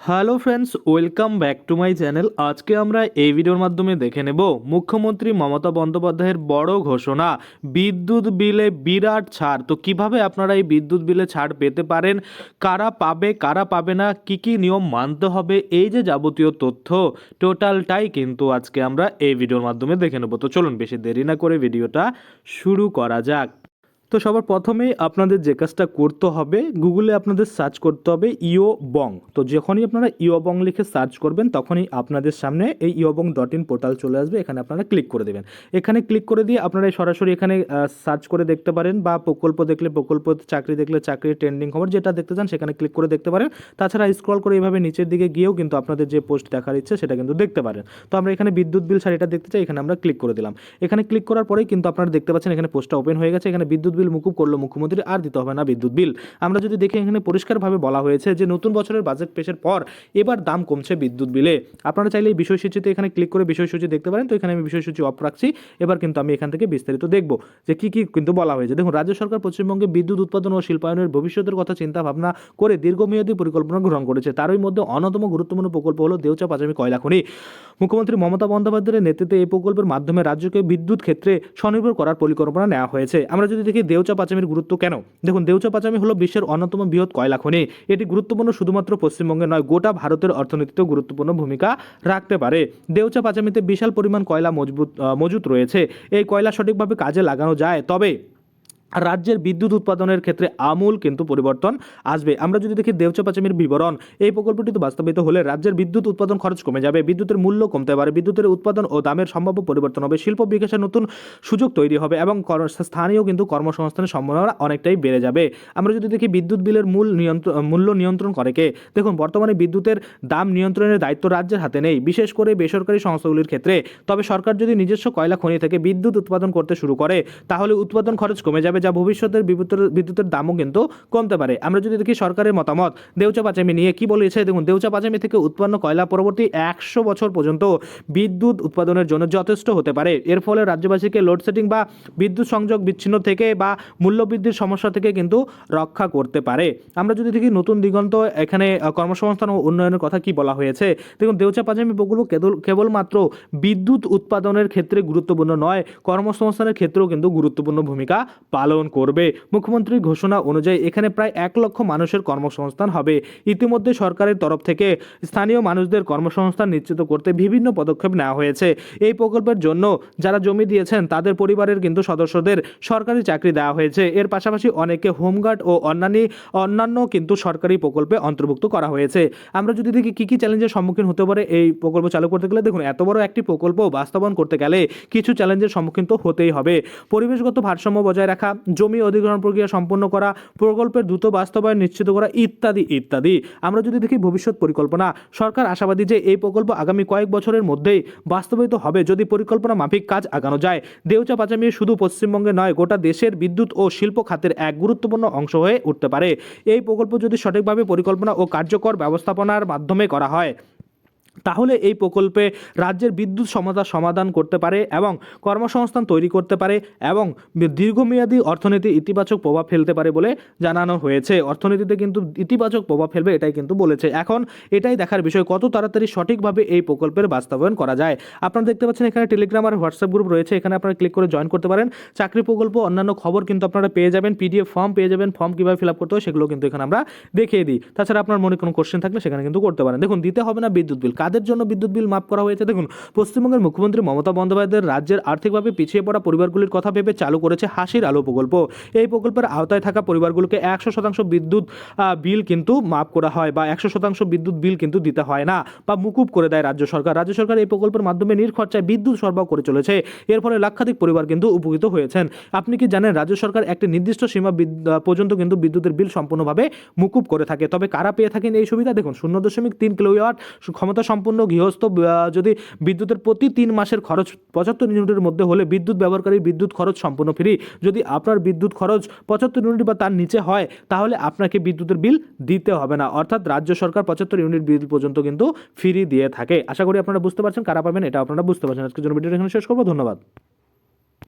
Hello friends, welcome back to my channel. আজকে আমরা এই ভিডিওর মাধ্যমে দেখে নেব মুখ্যমন্ত্রী মমতা বন্দ্যোপাধ্যায়ের বড় ঘোষণা, বিদ্যুৎ বিলে বিরাট ছাড়। তো কীভাবে আপনারা এই বিদ্যুৎ বিলে ছাড় পেতে পারেন? কারা পাবে কারা পাবে না, কি কি নিয়ম মানতে হবে, এই যে যাবতীয় তথ্য, টোটালটাই কিন্তু আজকে আমরা এই ভিডিওর মাধ্যমে দেখে নেব। তো চলুন বেশি দেরি না করে ভিডিওটা শুরু করা যাক। তো সবার প্রথমেই আপনাদের যে কাজটা করতে হবে, গুগলে আপনাদের সার্চ করতে হবে ইও বং তো যখনই আপনারা ইও বং লিখে সার্চ করবেন, তখনই আপনাদের সামনে এই ইও বং ডট ইন পোর্টাল চলে আসবে। এখানে আপনারা ক্লিক করে দেবেন। এখানে ক্লিক করে দিয়ে আপনারা সরাসরি এখানে সার্চ করে দেখতে পারেন বা প্রকল্প দেখলে প্রকল্প, চাকরি দেখলে চাকরির ট্রেন্ডিং খবর যেটা দেখতে চান সেখানে ক্লিক করে দেখতে পারেন। তাছাড়া স্ক্রল করে এইভাবে নিচের দিকে গিয়েও কিন্তু আপনাদের যে পোস্ট দেখার ইচ্ছে সেটা কিন্তু দেখতে পারেন। তো আমরা এখানে বিদ্যুৎ বিল ছাড় এটা দেখতে চাই, এখানে আমরা ক্লিক করে দিলাম। এখানে ক্লিক করার পরেই কিন্তু আপনারা দেখতে পাচ্ছেন এখানে পোস্টটা ওপেন হয়ে গেছে। এখানে বিদ্যুৎ বিল মুকুব করল মুখ্যমন্ত্রী, আর দিতে হবে না বিদ্যুৎ বিল। আমরা যদি দেখি, এখানে পরিষ্কারভাবে বলা হয়েছে যে নতুন বছরের বাজেট পেশের পর এবার দাম কমছে বিদ্যুৎ বিলে। আপনারা চাইলে এই বিষয়সূচিতে এখানে ক্লিক করে বিষয়সূচি দেখতে পারেন। তো এখানে আমি বিষয়সূচি অফ রাখছি। এবার কিন্তু আমি এখান থেকে বিস্তারিত দেখব যে কি কি কিন্তু বলা হয়েছে। দেখুন, রাজ্য সরকার পশ্চিমবঙ্গে বিদ্যুৎ উৎপাদন ও শিল্পায়নের ভবিষ্যতের কথা চিন্তা ভাবনা করে দীর্ঘমেয়াদী পরিকল্পনা গ্রহণ করেছে। তারই মধ্যে অন্যতম গুরুত্বপূর্ণ প্রকল্প হলো দেউচা পাঁচামি কয়লা খনি মুখ্যমন্ত্রী মমতা বন্দ্যোপাধ্যায়ের নেতৃত্বে এই প্রকল্পের মাধ্যমে রাজ্যকে বিদ্যুৎ ক্ষেত্রে স্বনির্ভর করার পরিকল্পনা নেওয়া হয়েছে। আমরা যদি দেখি দেউচা পাচামির গুরুত্ব কেন? দেখুন, দেউচা পাঁচামি হলো বিশ্বের অন্যতম বৃহৎ কয়লা খনি। এটি গুরুত্বপূর্ণ শুধুমাত্র পশ্চিমবঙ্গে নয়, গোটা ভারতের অর্থনীতিতেও গুরুত্বপূর্ণ ভূমিকা রাখতে পারে। দেউচা পাঁচামিতে বিশাল পরিমাণ কয়লা মজবুত মজুত রয়েছে। এই কয়লা সঠিকভাবে কাজে লাগানো যায়। তবে রাজ্যের বিদ্যুৎ উৎপাদনের ক্ষেত্রে আমূল কিন্তু পরিবর্তন আসবে। আমরা যদি দেখি দেউচা পাচামির বিবরণ, এই প্রকল্পটি তো বাস্তবায়িত হলে রাজ্যের বিদ্যুৎ উৎপাদন খরচ কমে যাবে, বিদ্যুতের মূল্য কমতে পারে, বিদ্যুতের উৎপাদন ও দামের সম্ভাব্য পরিবর্তন হবে, শিল্প বিকাশের নতুন সুযোগ তৈরি হবে এবং স্থানীয় কিন্তু কর্মসংস্থানের সম্ভাবনা অনেকটাই বেড়ে যাবে। আমরা যদি দেখি বিদ্যুৎ বিলের মূল নিয়ন্ত্রণ মূল্য নিয়ন্ত্রণ করে কে? দেখুন, বর্তমানে বিদ্যুতের দাম নিয়ন্ত্রণের দায়িত্ব রাজ্যের হাতে নেই, বিশেষ করে বেসরকারি সংস্থাগুলির ক্ষেত্রে। তবে সরকার যদি নিজস্ব কয়লা খনি থেকে বিদ্যুৎ উৎপাদন করতে শুরু করে, তাহলে উৎপাদন খরচ কমে যাবে যা ভবিষ্যতের বিদ্যুতের বিদ্যুতের দামও কিন্তু কমতে পারে। আমরা যদি দেখি সরকারের মতামত, দেউচা পাচামি নিয়ে কি বলেছে? দেখুন, দেউচা পাচামি থেকে উৎপন্ন কয়লা পরবর্তী একশো বছর পর্যন্ত বিদ্যুৎ উৎপাদনের জন্য যথেষ্ট হতে পারে। এর ফলে রাজ্যবাসীকে লোডশেডিং বা বিদ্যুৎ সংযোগ বিচ্ছিন্ন থেকে বা মূল্যবৃদ্ধির সমস্যা থেকে কিন্তু রক্ষা করতে পারে। আমরা যদি দেখি নতুন দিগন্ত, এখানে কর্মসংস্থান ও উন্নয়নের কথা কি বলা হয়েছে? দেখুন, দেউচা পাচামি প্রকল্প কেবলমাত্র বিদ্যুৎ উৎপাদনের ক্ষেত্রে গুরুত্বপূর্ণ নয়, কর্মসংস্থানের ক্ষেত্রেও কিন্তু গুরুত্বপূর্ণ ভূমিকা পালন করবে। মুখ্যমন্ত্রীর ঘোষণা অনুযায়ী এখানে প্রায় এক লক্ষ মানুষের কর্মসংস্থান হবে। ইতিমধ্যে সরকারের তরফ থেকে স্থানীয় মানুষদের কর্মসংস্থান নিশ্চিত করতে বিভিন্ন পদক্ষেপ নেওয়া হয়েছে। এই প্রকল্পের জন্য যারা জমি দিয়েছেন, তাদের পরিবারের কিন্তু সদস্যদের সরকারি চাকরি দেওয়া হয়েছে। এর পাশাপাশি অনেকে হোমগার্ড ও অন্যান্য অন্যান্য কিন্তু সরকারি প্রকল্পে অন্তর্ভুক্ত করা হয়েছে। আমরা যদি দেখি কী কী চ্যালেঞ্জের সম্মুখীন হতে পারে এই প্রকল্প চালু করতে গেলে, দেখুন, এত বড় একটি প্রকল্প বাস্তবায়ন করতে গেলে কিছু চ্যালেঞ্জের সম্মুখীন তো হতেই হবে। পরিবেশগত ভারসাম্য বজায় রাখা জমি অধিগ্রহণ প্রক্রিয়া সম্পন্ন করা, প্রকল্পের দ্রুত বাস্তবায়ন নিশ্চিত করা ইত্যাদি ইত্যাদি। আমরা যদি দেখি ভবিষ্যৎ পরিকল্পনা, সরকার আশাবাদী যে এই প্রকল্প আগামী কয়েক বছরের মধ্যেই বাস্তবায়িত হবে যদি পরিকল্পনা মাফিক কাজ আগানো যায়। দেউচা পাচামি শুধু পশ্চিমবঙ্গে নয়, গোটা দেশের বিদ্যুৎ ও শিল্প খাতের এক গুরুত্বপূর্ণ অংশ হয়ে উঠতে পারে। এই প্রকল্প যদি সঠিকভাবে পরিকল্পনা ও কার্যকর ব্যবস্থাপনার মাধ্যমে করা হয় তাহলে এই প্রকল্পে রাজ্যের বিদ্যুৎ সমস্যার সমাধান করতে পারে এবং কর্মসংস্থান তৈরি করতে পারে এবং দীর্ঘমেয়াদী অর্থনীতি ইতিবাচক প্রভাব ফেলতে পারে বলে জানানো হয়েছে। অর্থনীতিতে কিন্তু ইতিবাচক প্রভাব ফেলবে এটাই কিন্তু বলেছে। এখন এটাই দেখার বিষয়, কত তাড়াতাড়ি সঠিকভাবে এই প্রকল্পের বাস্তবায়ন করা যায়। আপনারা দেখতে পাচ্ছেন এখানে টেলিগ্রাম আর হোয়াটসঅ্যাপ গ্রুপ রয়েছে, এখানে আপনারা ক্লিক করে জয়েন করতে পারেন। চাকরি প্রকল্প, অন্যান্য খবর কিন্তু আপনারা পেয়ে যাবেন পিডিএফ ফর্ম পেয়ে যাবেন ফর্ম কীভাবে ফিল আপ করতে হয় সেগুলো কিন্তু এখানে আমরা দেখিয়ে দিই। তাছাড়া আপনার মনে কোনো কোশ্চেন থাকলে সেখানে কিন্তু করতে পারেন। দেখুন, দিতে হবে না বিদ্যুৎ বিল কাদের জন্য বিদ্যুৎ বিল মাফ করা হয়েছে। দেখুন, পশ্চিমবঙ্গের মুখ্যমন্ত্রী মমতা বন্দ্যোপাধ্যায়ের রাজ্যের আর্থিকভাবে পিছিয়ে পড়া পরিবারগুলির কথা ভেবে চালু করেছে হাসির আলো প্রকল্প। এই প্রকল্পের আওতায় থাকা পরিবারগুলোকে একশো শতাংশ বিদ্যুৎ বিল কিন্তু মাফ করা হয় বা একশো শতাংশ বিদ্যুৎ বিল কিন্তু দিতে হয় না বা মুকুব করে দেয় রাজ্য সরকার। রাজ্য সরকার এই প্রকল্পের মাধ্যমে নির্খরচায় বিদ্যুৎ সরবরাহ করে চলেছে। এর ফলে লাক্ষাধিক পরিবার কিন্তু উপকৃত হয়েছেন। আপনি কি জানেন, রাজ্য সরকার একটি নির্দিষ্ট সীমা পর্যন্ত কিন্তু বিদ্যুতের বিল সম্পূর্ণভাবে মুকুব করে থাকে। তবে কারা পেয়ে থাকেন এই সুবিধা? দেখুন, শূন্য দশমিক তিন কিলোওয়াট ক্ষমতা সম্পন্ন গৃহস্থ যদি বিদ্যুতের প্রতি তিন মাসের খরচ, পঁচাত্তর ইউনিটের মধ্যে হলে বিদ্যুৎ ব্যবহারকারী বিদ্যুৎ খরচ সম্পূর্ণ ফ্রি যদি আপনার বিদ্যুৎ খরচ পঁচাত্তর ইউনিট বা তার নিচে হয়, তাহলে আপনাকে বিদ্যুতের বিল দিতে হবে না। অর্থাৎ রাজ্য সরকার পঁচাত্তর ইউনিট বিল পর্যন্ত কিন্তু ফ্রি দিয়ে থাকে। আশা করি আপনারা বুঝতে পারছেন, কারা পাবেন এটা আপনারা বুঝতে পারছেন। আজকের জন্য ভিডিওটা এখানে শেষ করব। ধন্যবাদ।